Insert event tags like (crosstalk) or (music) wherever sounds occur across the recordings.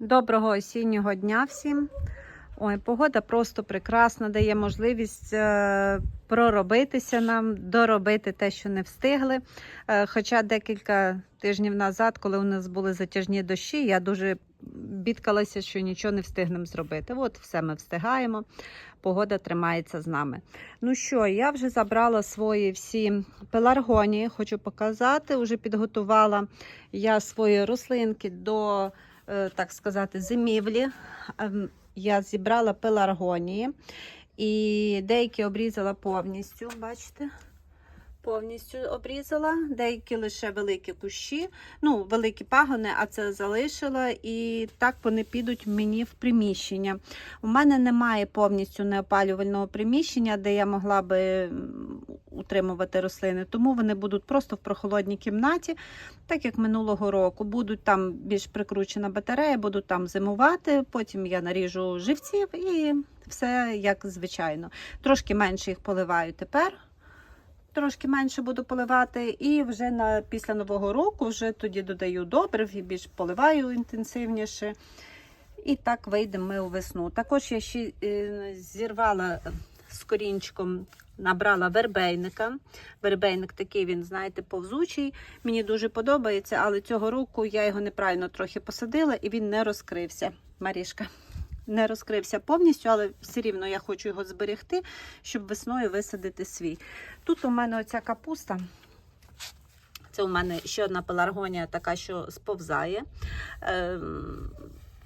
Доброго осіннього дня всім. Ой, погода просто прекрасна, дає можливість е, проробитися нам, доробити те, що не встигли. Е, хоча декілька тижнів назад, коли у нас були затяжні дощі, я дуже бідкалася, що нічого не встигнемо зробити. От все ми встигаємо. Погода тримається з нами. Ну що, я вже забрала свої всі пеларгонії, хочу показати. Уже підготувала я свої рослинки до так сказати, зимівлі. Ем, Я зібрала пеларгонії і деякі обрізала повністю, бачите? Повністю обрізала, деякі лише великі кущі, ну, великі пагони, а це залишила, і так вони підуть мені в приміщення. У мене немає повністю неопалювального приміщення, де я могла би утримувати рослини, тому вони будуть просто в прохолодній кімнаті, так як минулого року. Будуть там більш прикручена батарея, будуть там зимувати. Потім я наріжу живців і все як звичайно. Трошки менше їх поливаю тепер. Трошки менше буду поливати, і вже на після нового року вже тоді додаю добрив і більш поливаю інтенсивніше. І так вийдемо ми у весну. Також я ще е, зірвала з корінчиком, набрала вербейника. Вербейник такий, він, знаєте, повзучий. Мені дуже подобається, але цього року я його неправильно трохи посадила і він не розкрився. Марішка. Не розкрився повністю, але все рівно я хочу його зберегти, щоб весною висадити свій. Тут у мене оця капуста. Це у мене ще одна пеларгонія, така, що сповзає ем,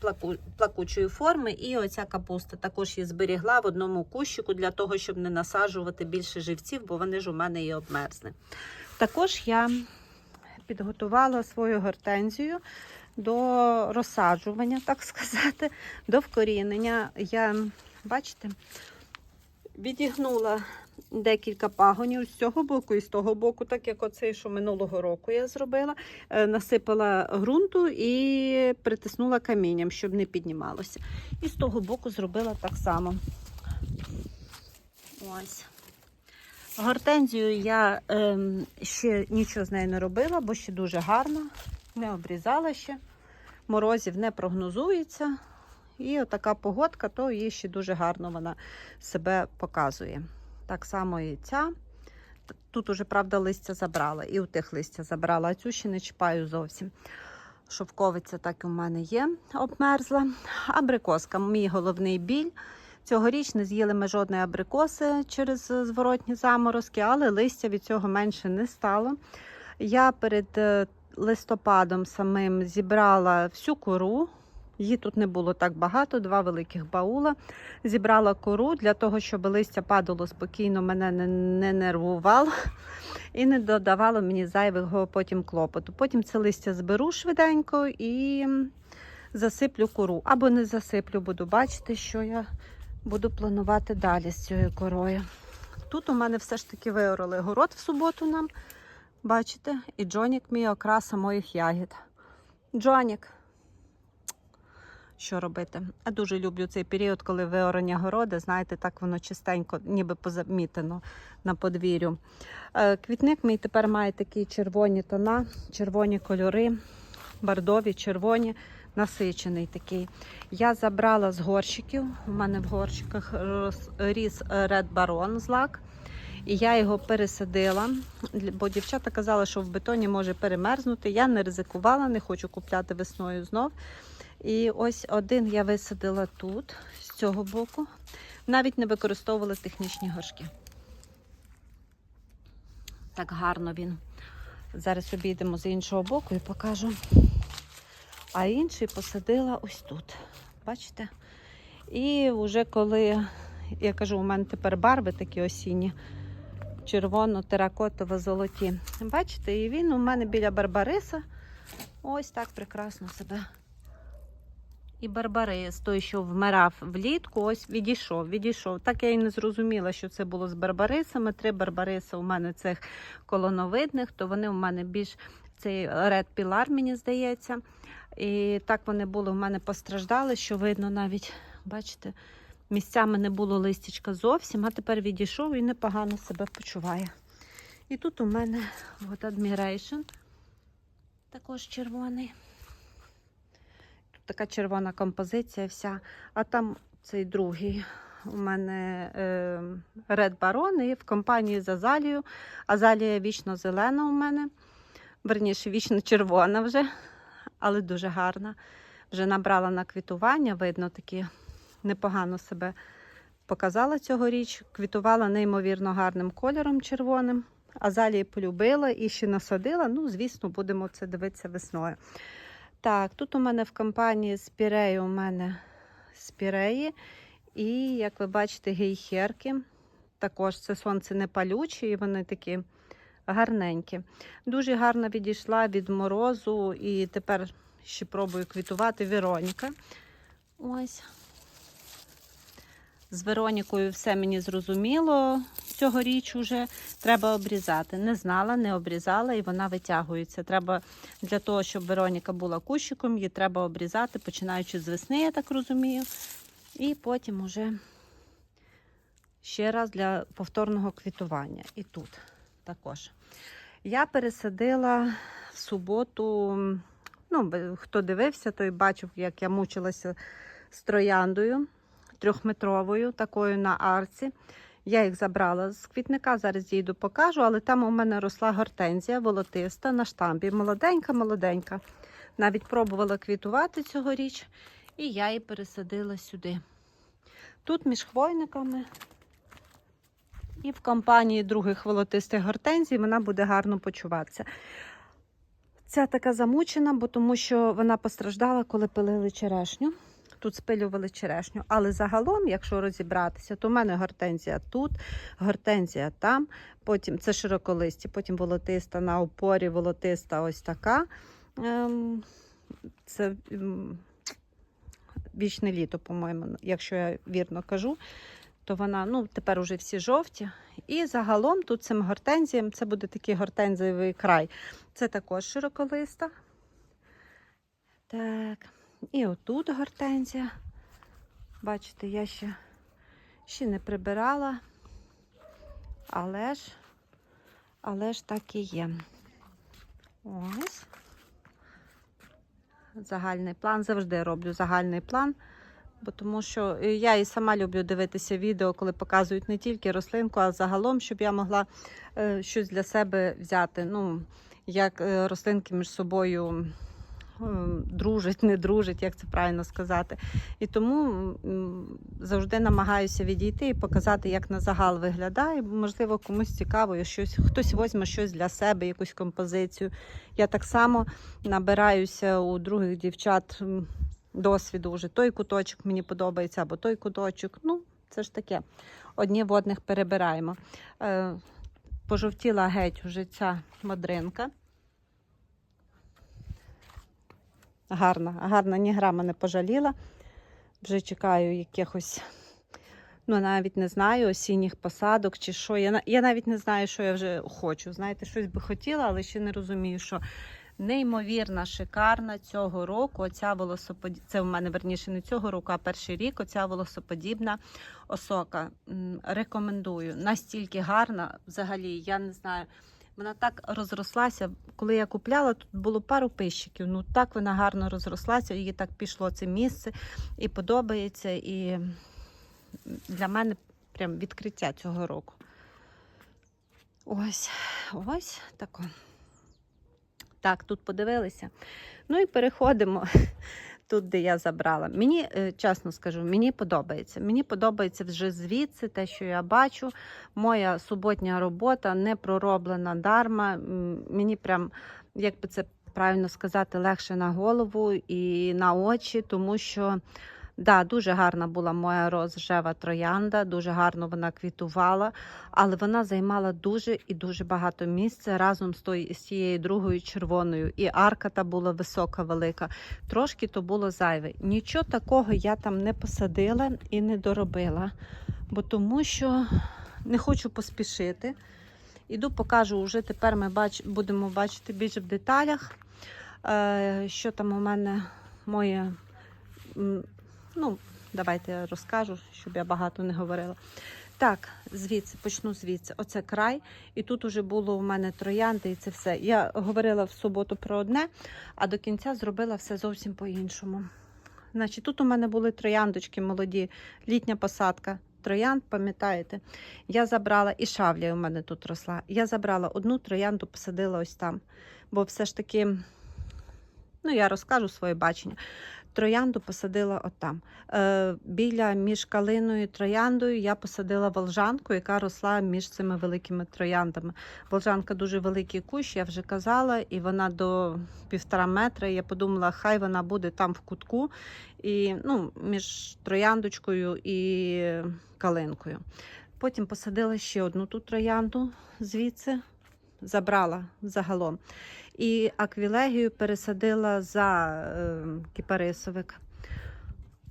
плаку, плакучої форми. І оця капуста також її зберігла в одному кущику для того, щоб не насаджувати більше живців, бо вони ж у мене і обмерзли. Також я підготувала свою гортензію до розсаджування, так сказати, (laughs) до вкорінення. Я, бачите, відігнула декілька пагонів з цього боку і з того боку, так як оцей, що минулого року я зробила. Е, Насипала ґрунту і притиснула камінням, щоб не піднімалося. І з того боку зробила так само. Ось. Гортензію я ем, ще нічого з нею не робила, бо ще дуже гарно, не обрізала ще. Морозів не прогнозується. І отака погодка, то її ще дуже гарно вона себе показує. Так само і ця. Тут уже, правда, листя забрала. І у тих листя забрала, а цю ще не чіпаю зовсім. Шовковиця так і у мене є, обмерзла. Абрикоска, мій головний біль. Цьогоріч не з'їли ми жодної абрикоси через зворотні заморозки, але листя від цього менше не стало. Я перед е, листопадом самим зібрала всю кору. Її тут не було так багато, два великих баула. Зібрала кору для того, щоб листя падало спокійно, мене не, не нервувало і не додавало мені зайвого потім клопоту. Потім це листя зберу швиденько і засиплю кору. Або не засиплю, буду бачити, що я буду планувати далі з цією корою. Тут у мене все ж таки виорали город в суботу нам. Бачите? І Джонік мій окраса моїх ягід. Джонік. Що робити? Я дуже люблю цей період, коли виорання городи. Знаєте, так воно чистенько, ніби позамітено на подвір'ю. Е, Квітник мій тепер має такі червоні тона, червоні кольори, бордові, червоні, насичений такий. Я забрала з горщиків. У мене в горщиках ріс е, Red Baron злак. І я його пересадила, бо дівчата казали, що в бетоні може перемерзнути. Я не ризикувала, не хочу купляти весною знов. І ось один я висадила тут, з цього боку. Навіть не використовувала технічні горшки. Так гарно він. Зараз обійдемо з іншого боку і покажу. А інший посадила ось тут. Бачите? І вже коли, я кажу, у мене тепер барви такі осінні, червоно-теракотово золоті. Бачите, і він у мене біля Барбариса ось так прекрасно себе. І Барбарис, той, що вмирав влітку, ось відійшов, відійшов. Так я і не зрозуміла, що це було з Барбарисами. Три Барбариса у мене цих колоновидних, то вони у мене більш цей Red Pilar, мені здається. І так вони були у мене постраждали, що видно навіть, бачите, місцями не було листячка зовсім, а тепер відійшов і непогано себе почуває. І тут у мене от Admiration, також червоний. Тут така червона композиція вся. А там цей другий. У мене е, Red Baron і в компанії з Азалією. Азалія вічно зелена у мене. Верніше, вічно червона вже, але дуже гарна. Вже набрала на квітування, видно, такі непогано себе показала цьогоріч. Квітувала неймовірно гарним кольором червоним. Азалії полюбила і ще насадила. Ну, звісно, будемо це дивитися весною. Так, тут у мене в компанії спіреї у мене спіреї. І, як ви бачите, гейхерки. Також це сонце не палюче, і вони такі гарненькі. Дуже гарно відійшла від морозу, і тепер ще пробую квітувати Вероніка. Ось. З Веронікою все мені зрозуміло. Цьогоріч уже треба обрізати. Не знала, не обрізала, і вона витягується. Треба для того, щоб Вероніка була кущиком, її треба обрізати, починаючи з весни, я так розумію. І потім уже ще раз для повторного квітування. І тут також. Я пересадила в суботу. Ну, хто дивився, той бачив, як я мучилася з трояндою трьохметровою, такою на арці. Я їх забрала з квітника, зараз їду покажу, але там у мене росла гортензія волотиста на штамбі. Молоденька, молоденька. Навіть пробувала квітувати цьогоріч, і я її пересадила сюди. Тут між хвойниками і в компанії других волотистих гортензій вона буде гарно почуватися. Ця така замучена, бо тому що вона постраждала, коли пилили черешню. Тут спилювали черешню. Але загалом, якщо розібратися, то в мене гортензія тут, гортензія там, потім це широколисті, потім волотиста на опорі, волотиста ось така. Ем, Це вічне літо, по-моєму, якщо я вірно кажу, то вона ну, тепер уже всі жовті. І загалом тут цим гортензіям це буде такий гортензієвий край. Це також широколиста. Так, і отут гортензія. Бачите, я ще, ще не прибирала, але ж, але ж так і є. Ось. Загальний план. Завжди роблю загальний план. Бо тому що я і сама люблю дивитися відео, коли показують не тільки рослинку, а загалом, щоб я могла е, щось для себе взяти. Ну, як е, рослинки між собою е, дружать, не дружать, як це правильно сказати. І тому завжди намагаюся відійти і показати, як на загал виглядає. Можливо, комусь цікаво, щось, хтось возьме щось для себе, якусь композицію. Я так само набираюся у других дівчат досвіду вже той куточок мені подобається, або той куточок. Ну, це ж таке. Одні в одних перебираємо. Е, пожовтіла геть уже ця мадринка. Гарна, гарна, ні грама не пожаліла. Вже чекаю якихось, ну навіть не знаю, осінніх посадок чи що. Я, я навіть не знаю, що я вже хочу. Знаєте, щось би хотіла, але ще не розумію, що. Неймовірна, шикарна цього року. Оця велосипеді... Це в мене верніше не цього року, а перший рік. Оця велосиподібна осока. Рекомендую. Настільки гарна, взагалі, я не знаю. Вона так розрослася. Коли я купляла, тут було пару пищиків. Ну так вона гарно розрослася, їй так пішло це місце і подобається. І для мене прям відкриття цього року. Ось, ось тако. Так, тут подивилися. Ну і переходимо тут, де я забрала. Мені, е, чесно скажу, мені подобається. Мені подобається вже звідси те, що я бачу. Моя суботня робота не пророблена дарма. Мені прям, як би це правильно сказати, легше на голову і на очі, тому що. Да, дуже гарна була моя розжева троянда, дуже гарно вона квітувала, але вона займала дуже і дуже багато місця разом з, тої, з тією другою червоною. І арка та була висока, велика. Трошки то було зайве. Нічого такого я там не посадила і не доробила, бо тому що не хочу поспішити. Іду, покажу, вже тепер ми бач, будемо бачити більше в деталях, е, що там у мене моє. Ну, давайте я розкажу, щоб я багато не говорила. Так, звідси, почну звідси. Оце край. І тут уже було у мене троянди, і це все. Я говорила в суботу про одне, а до кінця зробила все зовсім по-іншому. Значить, тут у мене були трояндочки молоді, літня посадка. Троянд, пам'ятаєте, я забрала і шавля у мене тут росла. Я забрала одну троянду, посадила ось там. Бо все ж таки, ну я розкажу своє бачення. Троянду посадила отам. Е, біля між калиною і трояндою я посадила волжанку, яка росла між цими великими трояндами. Волжанка дуже великий кущ, я вже казала, і вона до півтора метра. Я подумала, хай вона буде там в кутку, і, ну, між трояндочкою і калинкою. Потім посадила ще одну ту троянду звідси, забрала загалом. І аквілегію пересадила за е, кіпарисовик.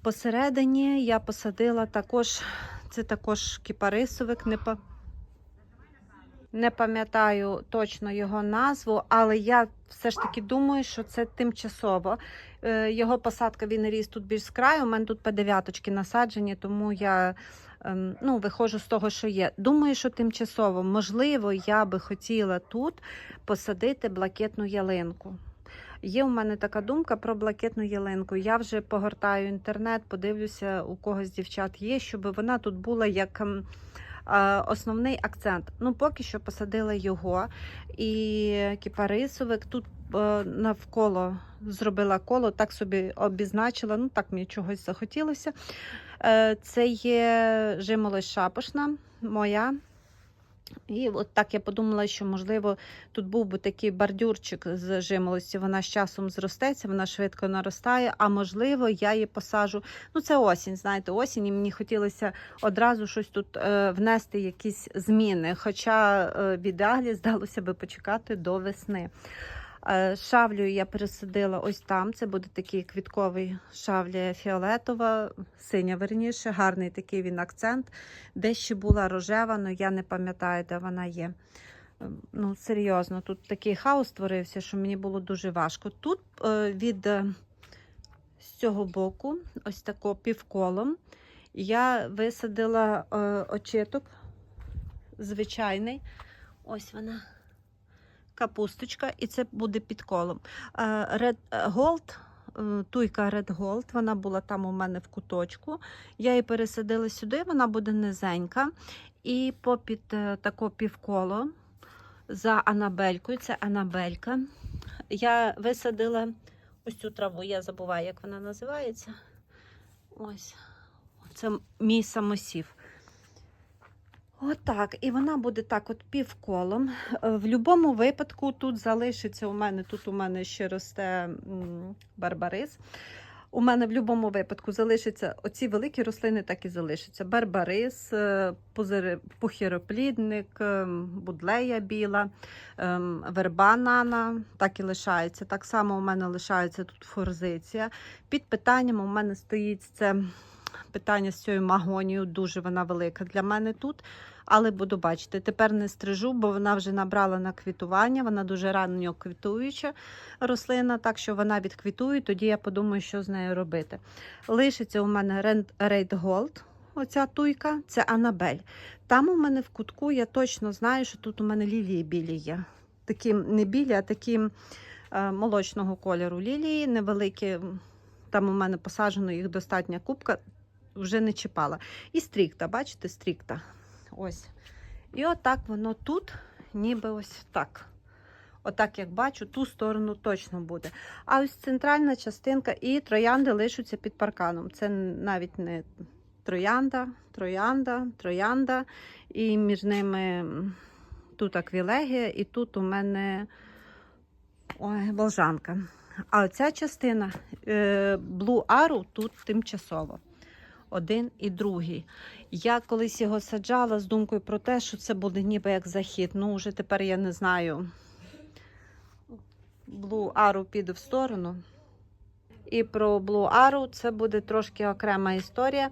Посередині я посадила також, це також кіпарисовик, не, па- не пам'ятаю точно його назву, але я все ж таки думаю, що це тимчасово. Е, Його посадка він ріс тут більш з краю. У мене тут по дев'яточки насаджені, тому я ем, ну, виходжу з того, що є. Думаю, що тимчасово. Можливо, я би хотіла тут посадити блакитну ялинку. Є у мене така думка про блакитну ялинку. Я вже погортаю інтернет, подивлюся, у когось дівчат є, щоб вона тут була як ем, е, основний акцент. Ну, поки що посадила його. І кіпарисовик тут е, навколо зробила коло, так собі обізначила. Ну, так мені чогось захотілося. Е, Це є жимолость шапошна моя. І от так я подумала, що можливо тут був би такий бордюрчик з жимолості. Вона з часом зростеться, вона швидко наростає. А можливо, я її посажу. Ну, це осінь, знаєте, осінь, і мені хотілося одразу щось тут е, внести, якісь зміни. Хоча е, в ідеалі здалося би почекати до весни. Е, Шавлю я пересадила ось там. Це буде такий квітковий шавля фіолетова, синя верніше, гарний такий він акцент. Де ще була рожева, але я не пам'ятаю, де вона є. Е, Ну, серйозно, тут такий хаос створився, що мені було дуже важко. Тут е, від е, з цього боку, ось тако півколом, я висадила очіток звичайний. Ось вона капусточка, і це буде під колом. Е, Red Gold, е, туйка Red Gold, вона була там у мене в куточку. Я її пересадила сюди, вона буде низенька. І попід е, тако півколо за Анабелькою, це Анабелька. Я висадила ось цю траву, я забуваю, як вона називається. Ось. Це мій самосів. Отак. І вона буде так от півколом. Е, В будь-якому випадку тут залишиться у мене, тут у мене ще росте барбарис. У мене в будь-якому випадку залишиться оці великі рослини, так і залишаться. Барбарис, е, пухіроплідник, ем, будлея біла, ем, верба нана, так і лишається. Так само у мене лишається тут форзиція. Під питанням у мене стоїть це питання з цією магонією, дуже вона велика для мене тут. Але буду бачити, тепер не стрижу, бо вона вже набрала на квітування. Вона дуже ранньо квітуюча рослина, так що вона відквітує, тоді я подумаю, що з нею робити. Лишиться у мене Рейд Gold, оця туйка, це Анабель. Там у мене в кутку я точно знаю, що тут у мене лілії білі є. Такі не білі, а такі е, молочного кольору лілії, невеликі. Там у мене посаджено їх достатня кубка, вже не чіпала. І стрікта, бачите, стрікта. Ось. І отак воно тут, ніби ось так. Отак, як бачу, ту сторону точно буде. А ось центральна частинка і троянди лишаться під парканом. Це навіть не троянда, троянда, троянда. І між ними тут аквілегія, і тут у мене ой, волжанка. А оця частина е, Blue Arrow тут тимчасово. Один і другий. Я колись його саджала з думкою про те, що це буде ніби як захід. Ну, вже тепер я не знаю. Блу ару піде в сторону. І про Arrow це буде трошки окрема історія.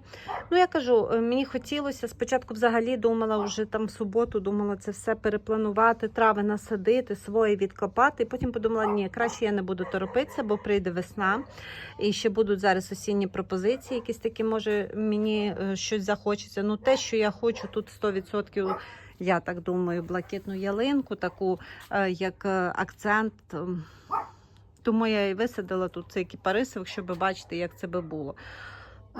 Ну, я кажу, е, мені хотілося спочатку взагалі думала вже там в суботу, думала це все перепланувати, трави насадити, свої відкопати. Потім подумала, ні, краще я не буду торопитися, бо прийде весна. І ще будуть зараз осінні пропозиції, якісь такі, може, мені е, щось захочеться. Ну, те, що я хочу, тут 100%, я так думаю, блакитну ялинку, таку, е, як акцент. Тому я і висадила тут цей кіпарисовик, щоб бачити, як це би було.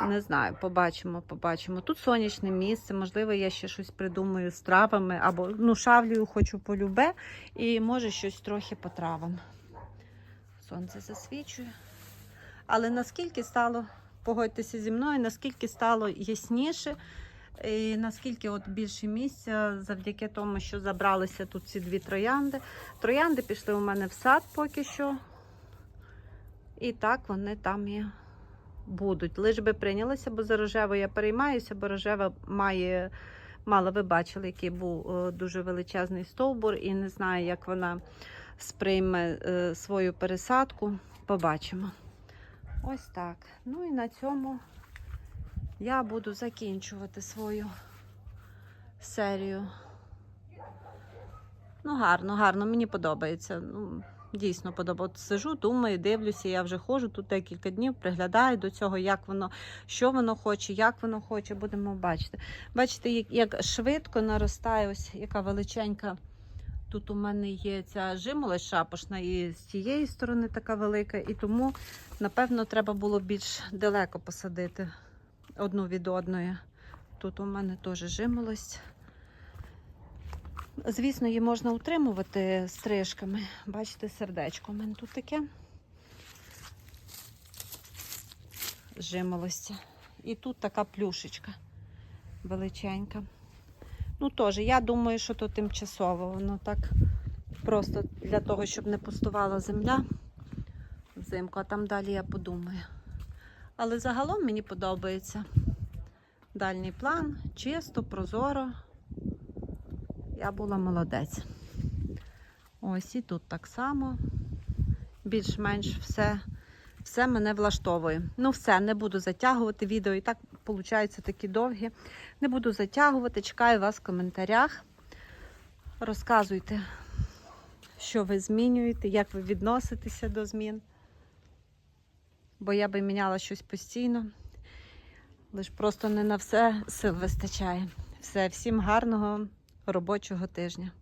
Не знаю, побачимо, побачимо. Тут сонячне місце, можливо, я ще щось придумаю з травами, або ну, шавлію хочу полюбе, і може щось трохи по травам. Сонце засвічує. Але наскільки стало, погодьтеся зі мною, наскільки стало ясніше, і наскільки от більше місця завдяки тому, що забралися тут ці дві троянди. Троянди пішли у мене в сад поки що. І так вони там і будуть. Лиш би прийнялися, бо за рожеву я переймаюся, бо рожева має. Мало ви бачили, який був е, дуже величезний стовбур, і не знаю, як вона сприйме е, свою пересадку. Побачимо. Ось так. Ну і на цьому я буду закінчувати свою серію. Ну, гарно, гарно, мені подобається. Ну, дійсно подобається. Сижу, думаю, дивлюся, я вже ходжу тут декілька днів, приглядаю до цього, як воно, що воно хоче, як воно хоче, будемо бачити. Бачите, як, як швидко наростає, ось яка величенька. Тут у мене є ця жимолость шапошна, і з цієї сторони така велика, і тому, напевно, треба було більш далеко посадити одну від одної. Тут у мене теж жимолость. Звісно, її можна утримувати стрижками. Бачите, сердечко у мене тут таке. Жимолості. І тут така плюшечка величенька. Ну, теж, я думаю, що то тимчасово. Воно так просто для того, щоб не пустувала земля взимку, а там далі я подумаю. Але загалом мені подобається дальній план, чисто, прозоро. Я була молодець. Ось і тут так само. Більш-менш все, все мене влаштовує. Ну, все, не буду затягувати відео. І так, виходить, такі довгі. Не буду затягувати, чекаю вас в коментарях. Розказуйте, що ви змінюєте, як ви відноситеся до змін. Бо я би міняла щось постійно. Лиш просто не на все сил вистачає. Все, всім гарного робочого тижня.